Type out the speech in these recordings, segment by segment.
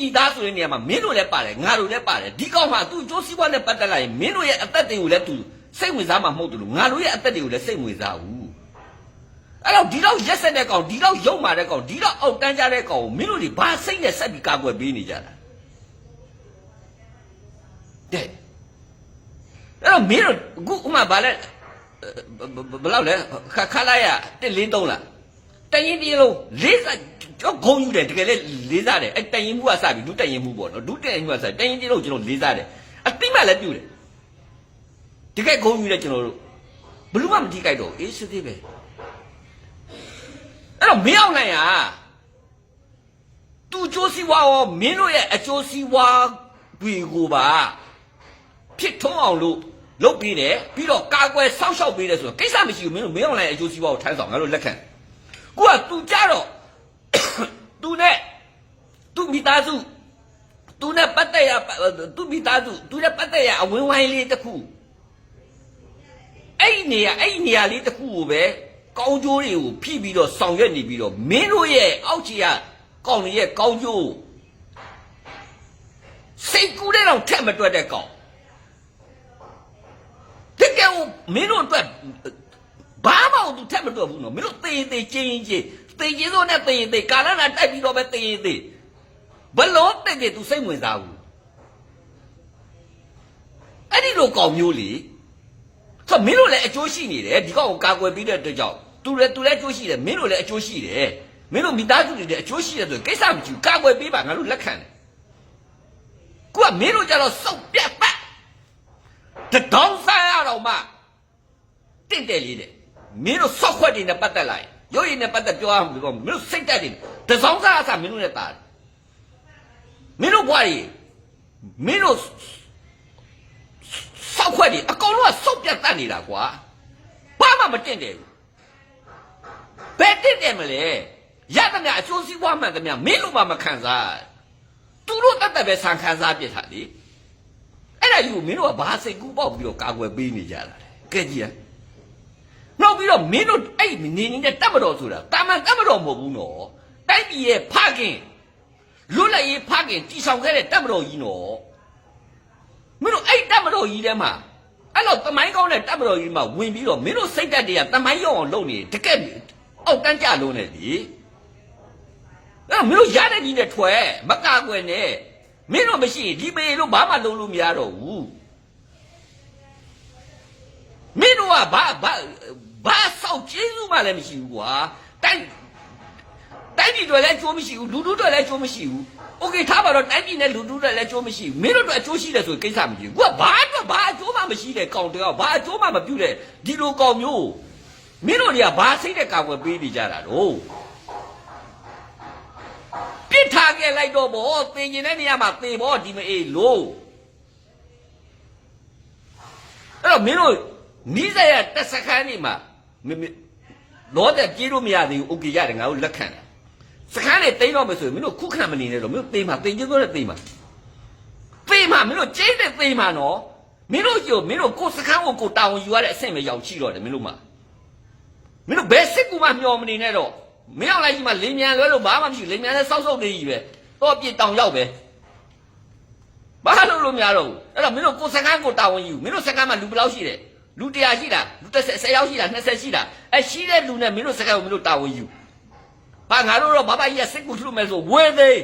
ပြည်သားဆိုတဲ့နေရာမှာမင်းတို့လည်းပါတယ်ငါတို့လည်းပါတယ်ဒီကောင်မှာသူ့ကျိုးစည်းပွားနဲ့ပတ်သက်လာရင်မင်းတို့ရဲ့အသက်တွေကိုလည်းသူစိတ်ဝင်စားမှာမဟုတ်တယ်လို့ငါတို့ရဲ့အသက်တွေကိုလည်းစိတ်ဝင်စားဘူးအဲ့တော့ဒီတော့ရက်ဆက်တဲ့ကောင်ဒီတော့ရုံမာတဲ့ကောင်ဒီတော့အောက်တန်းကြတဲ့ကောင်ကိုမင်းတို့တွေဘာစိတ်နဲ့ဆက်ပြီးကာကွယ်ပေးနေကြတာတဲ့အဲ့တော့မင်းတို့အခုဥမာဗာလဲဘယ်လောက်လဲခခလာရ143လားတရင်ပြေလုံးလေးစား ကျွန်တော်ဂုံယူတယ်တကယ်လေလေးစားတယ်အဲ့တရင်မှုကစပြီဒုတရင်မှုပေါ့နော်ဒုတရင်မှုကစတရင်ပြေလုံးကျွန်တော်လေးစားတယ်အတိမလည်းပြုတယ်တကယ်ဂုံယူတယ်ကျွန်တော်တို့ဘလူးမှမထိကြိုက်တော့အေးစစ်သေးပဲအဲ့တော့မင်းအောင်နိုင်ဟာသူကျိုးစီဝါရောမင်းတို့ရဲ့အကျိုးစီဝါတွေကိုပါဖြစ်ထုံးအောင်လို့လုပ်ပြီးတယ်ပြီးတော့ကာကွယ်စောင့်ရှောက်ပေးတယ်ဆိုတော့ကိစ္စမရှိဘူးမင်းတို့မင်းအောင်နိုင်အကျိုးစီဝါကိုထမ်းဆောင်ငါတို့လက်ခံကိုကသူကြတော့ သူနဲ့သူမိသားစုသူနဲ့ပတ်သက်ရသူမိသားစုသူနဲ့ပတ်သက်ရအဝင်းဝိုင်းလေးတစ်ခုအဲ့ဒီနေရာအဲ့ဒီနေရာလေးတစ်ခုကိုပဲကောင်းကျိုးတွေကိုဖိပြီးတော့ဆောင်ရွက်နေပြီးတော့မင်းတို့ရဲ့အောက်ခြေကကောင်းရဲ့ကောင်းကျိုးစိတ်ကူးတဲ့တော့ထက်မတွက်တဲ့ကောင်တကယ်ကိုမင်းတို့အတွက် ဘာမှမသူထက်မတွက်ဘူးနော်မင်းတို့သေသေးချင်းချင်းသေချင်းစိုးနဲ့သေသေကာလနာတိုက်ပြီးတော့ပဲသေသေးဘလို့တဲ့တဲ့သူစိတ်ဝင်စားဘူးအဲ့ဒီလိုကောင်မျိုးလေဆိုမင်းတို့လည်းအကျိုးရှိနေတယ်ဒီကောင်ကိုကာကွယ်ပြီးတဲ့အတွက်ကြောင့်သူလည်းသူလည်းအကျိုးရှိတယ်မင်းတို့လည်းအကျိုးရှိတယ်မင်းတို့မိသားစုတွေလည်းအကျိုးရှိတယ်ဆိုရင်ကိစ္စမရှိဘူးကာကွယ်ပေးပါငါတို့လက်ခံတယ်ကိုကမင်းတို့ကြတော့စုပ်ပြတ်ပတ်တဒေါင်းဆိုင်ရတော့မှတင့်တယ်လေးတဲ့ မင်းတို့ဆော့ခွက်တွေနဲ့ပတ်သက်လိုက်ရုပ်ရည်နဲ့ပတ်သက်ပြောရမှာပေါ့မင်းတို့စိတ်တက်တယ်တစောင်းစားအစားမင်းတို့နဲ့တာတယ်မင်းတို့ဘွားကြီးမင်းတို့ဆောက်ခွက်တွေအကောင်လုံးကစုပ်ပြတ်တတ်နေတာကွာဘာမှမတင့်တယ်ဘူးဘယ်တင့်တယ်မလဲရသမျှအကျိုးစီးပွားမှန်သမျှမင်းတို့မှမခံစားသူတို့တတ်တယ်ပဲဆန်ခံစားပြစ်တာလေအဲ့ဒါကြီးကိုမင်းတို့ကဘာစိတ်ကူးပေါက်ပြီးတော့ကာကွယ်ပေးနေကြတာလဲကဲကြည့်ရ နောက်ပြီးတော့မင်းတို့အဲ့နေနေတဲ့တတ်မတော်ဆိုတာတာမန်တတ်မတော်မဟုတ်ဘူးနော်တိုက်ပြည်ရဲ့ဖခင်လွတ်လပ်ရေးဖခင်တီဆောင်ခဲ့တဲ့တတ်မတော်ကြီးနော်မင်းတို့အဲ့တက်မတော်ကြီးထဲမှာအဲ့တော့တမိုင်းကောင်းတဲ့တက်မတော်ကြီးမှာဝင်ပြီးတော့မင်းတို့စိတ်တက်တွေကတမိုင်းရောက်အောင်လုပ်နေတကက်အောက်တန်းကြလုံးနေလေအဲ့တော့မင်းတို့ရတဲ့ကြီးနဲ့ထွဲမကာကွယ်နဲ့မင်းတို့မရှိရင်ဒီမေလို့ဘာမှလုပ်လို့မရတော့ဘူးမင်းတို့ကဘာဘာ ဘာဆောက်ကျေးဇူးမှလည်းမရှိဘူးကွာတိုက်တိုင်းပြည်တွေလည်းကြိုးမရှိဘူးလူလူတွေလည်းကြိုးမရှိဘူးโอเคထားပါတော့တိုင်းပြည်နဲ့လူလူတွေလည်းကြိုးမရှိဘူးမင်းတို့တို့အကျိုးရှိတယ်ဆိုရင်ကိစ္စမရှိဘူးကိုကဘာအတွက်ဘာအကျိုးမှမရှိတဲ့ကောင်တယောက်ဘာအကျိုးမှမပြုတဲ့ဒီလိုကောင်မျိုးမင်းတို့တွေကဘာစိတ်တဲ့ကာကွယ်ပေးနေကြတာတော့ပြစ်ထားခဲ့လိုက်တော့ဗောသင်ကျင်တဲ့နေရာမှာသေဗောဒီမအေးလို့အဲ့တော့မင်းတို့နီးစက်ရတက်စခန်းနေမှာ မင်းမင်းလောတဲ့ပြေးလို့မရသေးဘူးโอเคရတယ်ငါတို့လက်ခံတယ် စခန်းနဲ့တိန်းတော့မယ်ဆိုရင်မင်းတို့ခုခံမနေနဲ့တော့မင်းတို့သိမ်းမှာသိမ်းကျင်းတော့သိမ်းမှာသိမ်းမှာမင်းတို့ကျင်းတဲ့သိမ်းမှာနော်မင်းတို့ကျိုမင်းတို့ကိုယ်စခန်းကိုကိုယ်တာဝန်ယူရတဲ့အဆင့်ပဲရောက်ရှိတော့တယ်မင်းတို့မှာမင်းတို့ဘယ်စစ်ကူမှမျောမနေနဲ့တော့မင်းအောင်လိုက်ကြီးမှလင်းမြန်လွဲလို့ဘာမှမရှိဘူးလင်းမြန်နဲ့စောက်စောက်နေကြီးပဲတော့ပြစ်တောင်ရောက်ပဲဘာလို့လို့များတော့ဘူးအဲ့တော့မင်းတို့ကိုယ်စခန်းကိုတာဝန်ယူမင်းတို့စခန်းမှာလူဘယ်လောက်ရှိတယ် လူ100ရှိတာလူ30 10ယောက်ရှိတာ20ရှိတာအဲရှိတဲ့လူနဲ့မင်းတို့စခန်းကိုမင်းတို့တာဝန်ယူဘာငါတို့တော့ဘာဘာကြီးကစစ်ကူလှုပ်မယ်ဆိုဝေသေး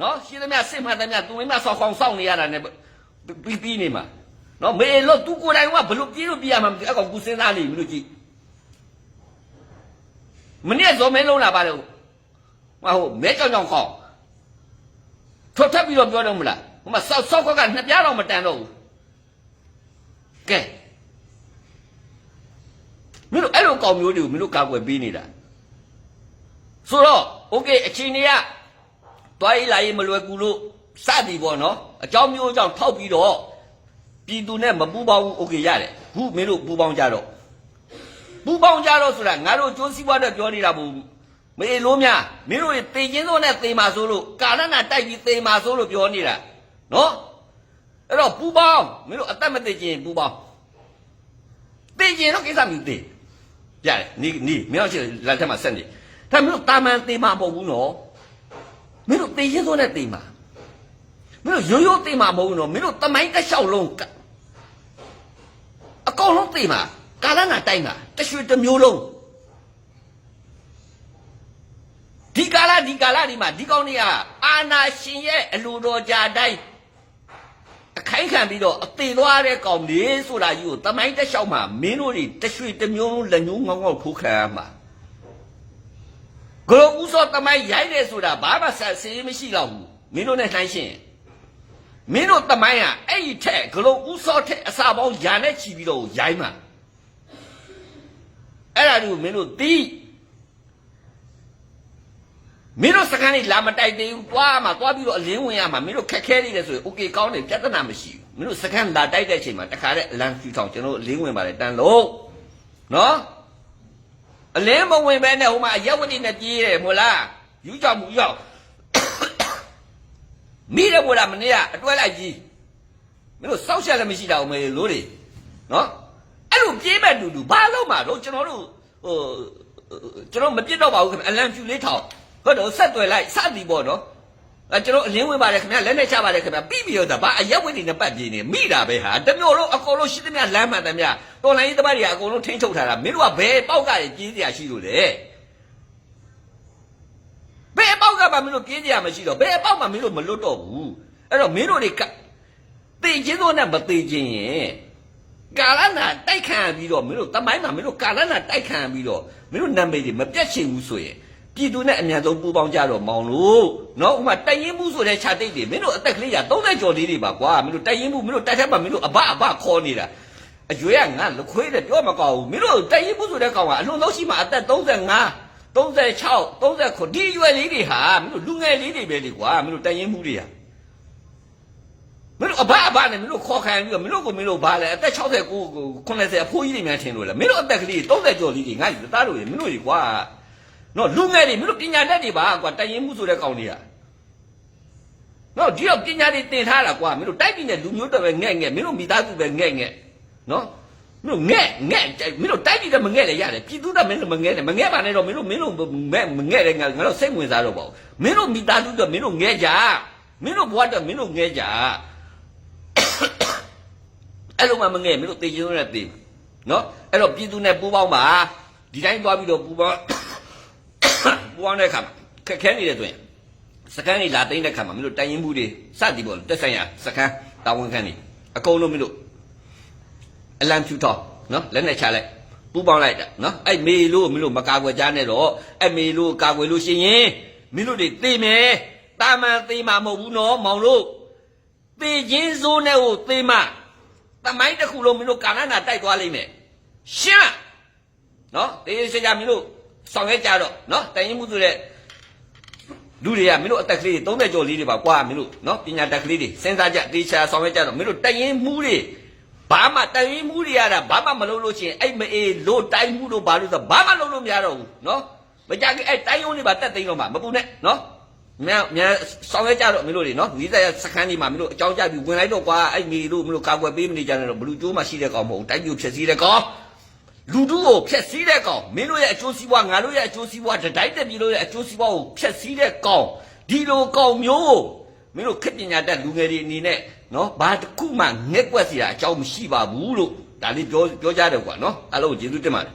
နော်ရှင်းသမျှစစ်မှန်သမျှသူမိမဆောက်ခေါင်စောင့်နေရတာ ਨੇ ပြီးပြီးနေမှာနော်မေလို့သူကိုယ်တိုင်ကဘလို့ပြေးလို့ပြေးရမှာမသိအကောင်ကူစဉ်းစားနေပြီလို့ကြည့်မနေ့ဇော်မဲလုံးလာပါလို့မဟုတ်မဲကြောင်ကြောင်ခေါထွတ်ထပ်ပြီးတော့ပြောတော့မလားဟိုမှာစောက်စောက်ခွက်ကနှစ်ပြားတော့မတန်တော့ဘူးကဲ မင်းတို့အဲ့လိုကောင်မျိုးတွေကိုမင်းတို့ကာကွယ်ပေးနေတာဆိုတော့ okay အချိန်တွေကတွားရေးလာရေးမလွယ်ကူလို့စသည်ပေါ့နော်အကြောင်းမျိုးကြောင့်ထောက်ပြီးတော့ပြည်သူနဲ့မပူပေါင်းဘူး okay ရတယ်ခုမင်းတို့ပူပေါင်းကြတော့ပူပေါင်းကြတော့ဆိုတာငါတို့ကျိုးစီးပွားအတွက်ပြောနေတာမဟုတ်ဘူးမေလို့မြမင်းတို့တေချင်းစိုးနဲ့တေမာစိုးလို့ကာရဏတိုက်ပြီးတေမာစိုးလို့ပြောနေတာနော်အဲ့တော့ပူပေါင်းမင်းတို့အသက်မသိချင်းပူပေါင်းသိချင်းတော့ကိစ္စမသိသေး ရတယ်နီးနီးမင်းတို့ရှိလက်ထက်မှာဆက်နေဒါမင်းတို့တာမန်သေးမှာမဟုတ်ဘူးနော်မင်းတို့သေရင်စိုးနဲ့သေမှာမင်းတို့ရိုးရိုးသိမှာမဟုတ်ဘူးနော်မင်းတို့တမိုင်းတစ်လျှောက်လုံးကအကောင်လုံးသိမှာကာလနာတိုင်းမှာတရွှေတစ်မျိုးလုံးဒီကာလဒီကာလဒီမှာဒီကောင်းတွေကအာနာရှင်ရဲ့အလိုတော်ကြတိုင်း အခိုင်းခံပြီးတော့အသေးသွားတဲ့ကောင်တွေဆိုတာကြီးကိုတမိုင်းတစ်လျှောက်မှာမင်းတို့တွေတရွှေတစ်မျိုးလုံးလက်ညှိုးငေါငေါထိုးခံရမှာဂလိုဥစောတမိုင်းရိုက်တယ်ဆိုတာဘာမှဆက်စေးမရှိတော့ဘူးမင်းတို့နဲ့နှိုင်းရှင်းမင်းတို့တမိုင်းကအဲ့ဒီထက်ဂလိုဥစောထက်အစာပေါင်းယာနဲ့ချီပြီးတော့ရိုက်မှာအဲ့ဒါတို့မင်းတို့တီး မင်းတို့စကန်လေးလာမတိုက်သေးဘူးတွားမှာတွားပြီးတော့အလင်းဝင်ရမှာမင်းတို့ခက်ခဲနေတယ်ဆိုရင်โอเคကောင်းတယ်ပြဿနာမရှိဘူးမင်းတို့စကန်လာတိုက်တဲ့အချိန်မှာတခါတည်းအလံဖြူထောင်ကျွန်တော်တို့အလင်းဝင်ပါတယ်တန်လို့နော် အလင်းမဝင်ပဲနဲ့ဟိုမှာအရက်ဝတိနဲ့ပြေးတယ်မို့လားယူကြောင်မူရောက်မိတယ်မို့လားမနေ့ကအတွဲလိုက်ကြီးမင်းတို့စောက်ချက်လည်းမရှိတာဦးမေလို့တွေနော်အဲ့လိုပြေးမဲ့တူတူဘာလို့မှတော့ကျွန်တော်တို့ဟိုကျွန်တော်မပြစ်တော့ပါဘူးခင်ဗျအလံဖြူလေးထောင် ဟုတ်တော့ဆက်တွယ်လိုက်စသည်ပေါ့နော်အဲကျွန်တော်အလင်းဝင်ပါတယ်ခင်ဗျလက်နဲ့ချပါတယ်ခင်ဗျပြီးပြီးတော့ဒါဘာအရက်ဝတိနဲ့ပတ်ပြေးနေမိတာပဲဟာတမျိုးလုံးအကုန်လုံးရှိသမျှလမ်းမှန်သမျှတော်လိုင်းရေးသမားတွေကအကုန်လုံးထိန်းချုပ်ထားတာမင်းတို့ကဘယ်ပေါက်ကရပြေးစရာရှိလို့လဲဘယ်အပေါက်ကမှမင်းတို့ပြင်းကြရမရှိတော့ဘယ်အပေါက်မှမင်းတို့မလွတ်တော့ဘူးအဲ့တော့မင်းတို့တွေကတေချင်းတော့နဲ့မတေချင်းရင်ကာလနာတိုက်ခံပြီးတော့မင်းတို့တမိုင်းမှာမင်းတို့ကာလနာတိုက်ခံပြီးတော့မင်းတို့နာမည်တွေမပြတ်ချင်ဘူးဆိုရင် ပြည်သူနဲ့အများဆုံးပူးပေါင်းကြတော့မောင်လို့နော်ဥမာတိုင်ရင်မှုဆိုတဲ့ခြာတိတ်တွေမင်းတို့အသက်ကလေးရ30ကျော်လေးတွေပါကွာမင်းတို့တိုင်ရင်မှုမင်းတို့တိုက်ထက်မှာမင်းတို့အဘအဘခေါ်နေတာအရွယ်ကငါလခွေးတယ်ပြောမကောင်းဘူးမင်းတို့တိုင်ရင်မှုဆိုတဲ့ကောင်ကအလွန်ဆုံးရှိမှအသက်35 36 39ဒီရွယ်လေးတွေဟာမင်းတို့လူငယ်လေးတွေပဲလေကွာမင်းတို့တိုင်ရင်မှုတွေဟာမင်းတို့အဘအဘနဲ့မင်းတို့ခေါ်ခံပြီးတော့မင်းတို့ကိုမင်းတို့ဘာလဲအသက်69ကို80အဖိုးကြီးတွေများထင်လို့လားမင်းတို့အသက်ကလေး30ကျော်လေးတွေငါ့သားတို့ရေမင်းတို့ကြီးကွာ နော်လူငယ်တွေမင်းတို့ပညာတတ်တွေပါကွာတိုင်ရင်မှုဆိုတဲ့ကောင်တွေကနော်ဒီတော့ပညာတွေသင်ထားတာကွာမင်းတို့တိုက်ပြီးနဲ့လူမျိုးတွေပဲငဲ့ငဲ့မင်းတို့မိသားစုပဲငဲ့ငဲ့နော်မင်းတို့ငဲ့ငဲ့မင်းတို့တိုက်ပြီးတော့မငဲ့လည်းရတယ်ပြည်သူကမင်းတို့မငဲ့နဲ့မငဲ့ပါနဲ့တော့မင်းတို့မင်းတို့မဲမငဲ့လည်းငါငါတို့စိတ်ဝင်စားတော့ပေါ့မင်းတို့မိသားစုတော့မင်းတို့ငဲ့ကြမင်းတို့ဘဝတော့မင်းတို့ငဲ့ကြအဲ့လိုမှမငဲ့မင်းတို့တေချင်လို့လည်းတေနော်အဲ့တော့ပြည်သူနဲ့ပူးပေါင်းပါဒီတိုင်းသွားပြီးတော့ပူးပေါင်း ပူးပေါင်းတဲ့အခါမှာခက်ခဲနေတယ်ဆိုရင်စကန်ကြီးလာသိမ်းတဲ့အခါမှာမင်းတို့တိုင်ရင်မှုတွေစသည်ပေါ့တက်ဆိုင်ရစကန်တာဝန်ခံနေအကုန်လုံးမင်းတို့အလံဖြူထောင်းနော်လက်နဲ့ချလိုက်ပူပေါင်းလိုက်တာနော်အဲ့မေလို့မင်းတို့မကာကွယ်ကြနဲ့တော့အဲ့မေလို့ကာကွယ်လို့ရှိရင်မင်းတို့တွေသိမယ်တာမန်သိမှာမဟုတ်ဘူးနော်မောင်လို့သိချင်းစိုးနဲ့ကိုသိမှတမိုင်းတစ်ခုလုံးမင်းတို့ကာလနာတိုက်သွားလိမ့်မယ်ရှင်းလားနော်တေးစကြမင်းတို့ ဆောင်ရွက်ကြတော့နော်တိုင်ရင်မှုဆိုတဲ့လူတွေကမင်းတို့အသက်ကလေးတွေ30ကျော်လေးတွေပါကွာမင်းတို့နော်ပညာတက်ကလေးတွေစဉ်းစားကြတေချာဆောင်ရွက်ကြတော့မင်းတို့တိုင်ရင်မှုတွေဘာမှတိုင်ရင်မှုတွေရတာဘာမှမလုပ်လို့ရှိရင်အဲ့မအေးလို့တိုင်မှုလို့ဘာလို့ဆိုဘာမှလုပ်လို့မရတော့ဘူးနော်မကြခင်အဲ့တိုင်ယုံတွေပါတက်သိမ်းတော့မှာမပူနဲ့နော်မြန်မြန်ဆောင်ရွက်ကြတော့မင်းတို့တွေနော်နီးစက်ရစခန်းဒီမှာမင်းတို့အကြောင်းကြပြီးဝင်လိုက်တော့ကွာအဲ့မီတို့မင်းတို့ကာကွယ်ပေးမနေကြနဲ့တော့ဘလူကျိုးမှရှိတဲ့ကောင်မဟုတ်တိုင်ပြိုဖြစ်စည်းတဲ့ကောင် လူတူကိုဖျက်ဆီးတဲ့ကောင်မင်းတို့ရဲ့အကျိုးစီးပွားငါတို့ရဲ့အကျိုးစီးပွားတတိုင်းတက်ပြည်လို့ရဲ့အကျိုးစီးပွားကိုဖျက်ဆီးတဲ့ကောင်ဒီလိုကောင်မျိုးကိုမင်းတို့ခက်ပညာတတ်လူငယ်တွေအနေနဲ့နော်ဘာတစ်ခုမှငက်ကွက်စရာအကြောင်းမရှိပါဘူးလို့ဒါလေးပြောပြောကြတယ်ကွာနော်အားလုံးကိုကျေးဇူးတင်ပါတယ်